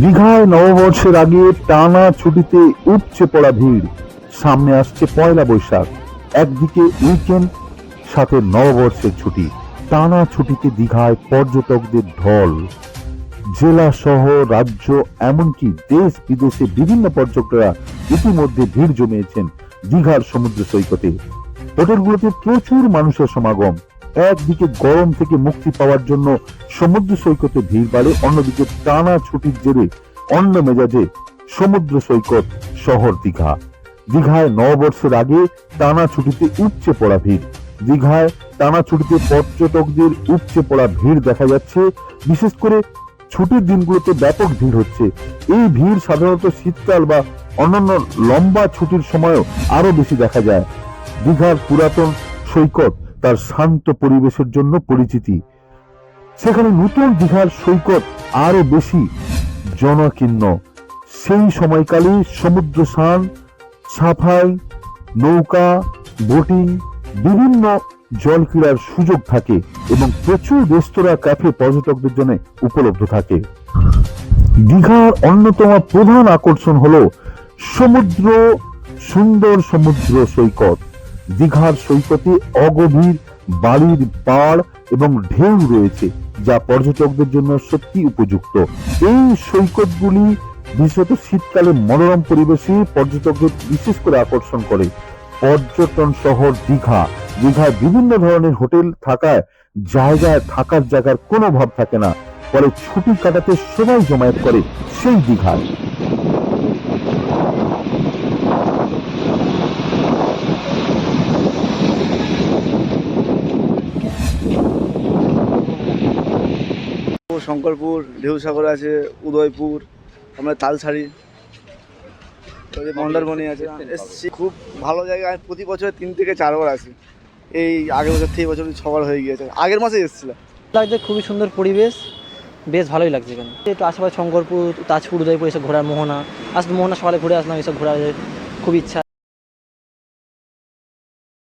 দীঘায় নববর্ষের আগে টানা ছুটিতে উপচে পড়া ভিড়। সামনে আসছে পয়লা বৈশাখ। একদিকে উইকেন্ড, সাথে নববর্ষের ছুটি। টানা ছুটিতে দীঘায় পর্যটকদের ঢল। জেলা শহর রাজ্য, এমনকি দেশ বিদেশে বিভিন্ন পর্যটকরা ইতিমধ্যে ভিড় জমিয়েছেন দীঘার সমুদ্র সৈকতে। হোটেলগুলোতে প্রচুর মানুষের সমাগম। একদিকে গরম থেকে মুক্তি পাওয়ার জন্য সমুদ্র সৈকতে ভিড় বাড়ে, অন্যদিকে টানা ছুটির জেরে অন্য মেজাজে সমুদ্র সৈকত শহর দীঘা। দীঘায় নববর্ষের আগে টানা ছুটিতে উপচে পড়া ভিড়। দীঘায় টানা ছুটিতে পর্যটকদের উপচে পড়া ভিড় দেখা যাচ্ছে। বিশেষ করে ছুটির দিনগুলোতে ব্যাপক ভিড় হচ্ছে। এই ভিড় সাধারণত শীতকাল বা অন্যান্য লম্বা ছুটির সময়ও আরও বেশি দেখা যায়। দীঘার পুরাতন সৈকত তার শান্ত পরিবেশের জন্য পরিচিতি। সেখানে নতুন দীঘার সৈকত আরও বেশি জনকীর্ণ। সেই সময়কালে সমুদ্র স্নান, সাফাই, নৌকা, বোটিং, বিভিন্ন জল ক্রীড়ার সুযোগ থাকে এবং প্রচুর রেস্তোরাঁ, ক্যাফে পর্যটকদের জন্য উপলব্ধ থাকে। দীঘার অন্যতম প্রধান আকর্ষণ হল সমুদ্র, সুন্দর সমুদ্র সৈকত। দীঘার সৈকতে অগভীর বাড়ির পাড় এবং ঢেউ রয়েছে, যা পর্যটকদের জন্য সত্যি উপযুক্ত। এই সৈকতগুলি বিশেষত শীতকালে মনোরম পরিবেশে পর্যটকদের বিশেষ করে আকর্ষণ করে। পর্যটন শহর দীঘা। দীঘায় বিভিন্ন ধরনের হোটেল থাকায় জায়গায় থাকার জায়গার কোনো অভাব থাকে না। ফলে ছুটি কাটাতে সবাই জমায়েত করে সেই দীঘায়। শঙ্করপুর, ঢেউসাগর আছে, উদয়পুর, আমরা তালসারি মন্দারমণি আছে, এসছি। খুব ভালো জায়গা, প্রতি বছর তিন থেকে চারবার আসি। এই আগের বছর থেকে বছর ছবার হয়ে গিয়েছে। আগের মাসে এসেছিলাম। লাগছে খুবই সুন্দর পরিবেশ, বেশ ভালোই লাগছে এখানে। একটু আশেপাশে শঙ্করপুর, তাজপুর, উদয়পুর, এসব ঘোরার মোহনা আসলে মোহনা সকালে ঘুরে আসলাম, এসব ঘোরার খুব ইচ্ছা।